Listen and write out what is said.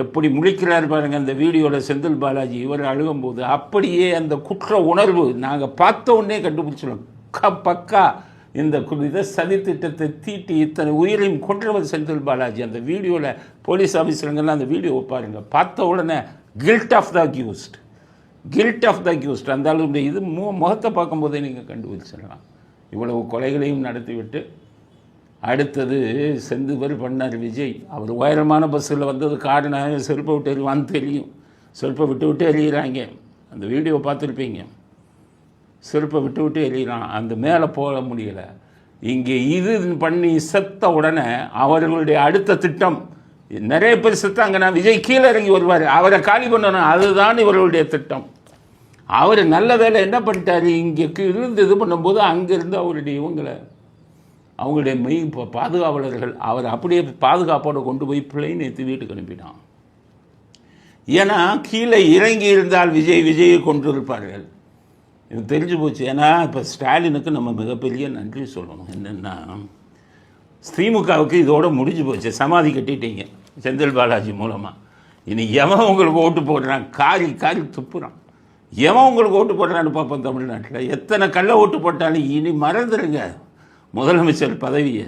எப்படி முழிக்கிறார் பாருங்க அந்த வீடியோவில் செந்தில் பாலாஜி இவர் அழுகும்போது அப்படியே அந்த குற்ற உணர்வு நாங்கள் பார்த்த உடனே கண்டுபிடிச்சிடும் க பக்கா இந்த இதை சதித்திட்டத்தை தீட்டி இத்தனை உயிரையும் கொன்றவர் செந்தில் பாலாஜி. அந்த வீடியோவில் போலீஸ் ஆஃபீஸருங்கெல்லாம் அந்த வீடியோவை பாருங்கள் பார்த்த உடனே guilt of the accused guilt of the accused அந்த அளவு இது முகத்தை பார்க்கும்போதே நீங்கள் கண்டுபிடிச்சிடலாம். இவ்வளவு கொலைகளையும் நடத்திவிட்டு அடுத்தது செந்துவர் பண்ணார் விஜய். அவர் உயரமான பஸ்ஸில் வந்தது காரணம் செருப்பை விட்டு எறிவான்னு தெரியும். செருப்பை விட்டு விட்டு எறிகிறாங்க. அந்த வீடியோ பார்த்துருப்பீங்க. செருப்பை விட்டு விட்டு எறிகிறான். அந்த மேலே போக முடியலை. இங்கே இது பண்ணி செத்த உடனே அவர்களுடைய அடுத்த திட்டம். நிறைய பேர் செத்தாங்கன்னா விஜய் கீழே இறங்கி வருவார். அவரை காலி பண்ணணும். அதுதான் இவர்களுடைய திட்டம். அவர் நல்ல வேலை என்ன பண்ணிட்டாரு? இங்கே இருந்து இது பண்ணும்போது அங்கேருந்து அவருடைய இவங்களை அவங்களுடைய மெய் பாதுகாவலர்கள் அவர் அப்படியே பாதுகாப்போடு கொண்டு போய் பிள்ளைன்னு நேற்று வீட்டுக்கு அனுப்பினான். ஏன்னா கீழே இறங்கி இருந்தால் விஜய் விஜயை கொண்டு இருப்பார்கள் இது தெரிஞ்சு போச்சு. ஏன்னா இப்போ ஸ்டாலினுக்கு நம்ம மிகப்பெரிய நன்றி சொல்லணும். என்னென்னா திமுகவுக்கு இதோட முடிஞ்சு போச்சு. சமாதி கட்டிட்டீங்க செந்தில் பாலாஜி மூலமாக இனி எவன் உங்களுக்கு ஓட்டு போடுறான்? காரி காரி துப்புறான். எவன் உங்களுக்கு ஓட்டு போடுறான்னு பார்ப்போம் தமிழ்நாட்டில். எத்தனை கள்ள ஓட்டு போட்டாலும் இனி மறந்துடுங்க முதலமைச்சர் பதவியை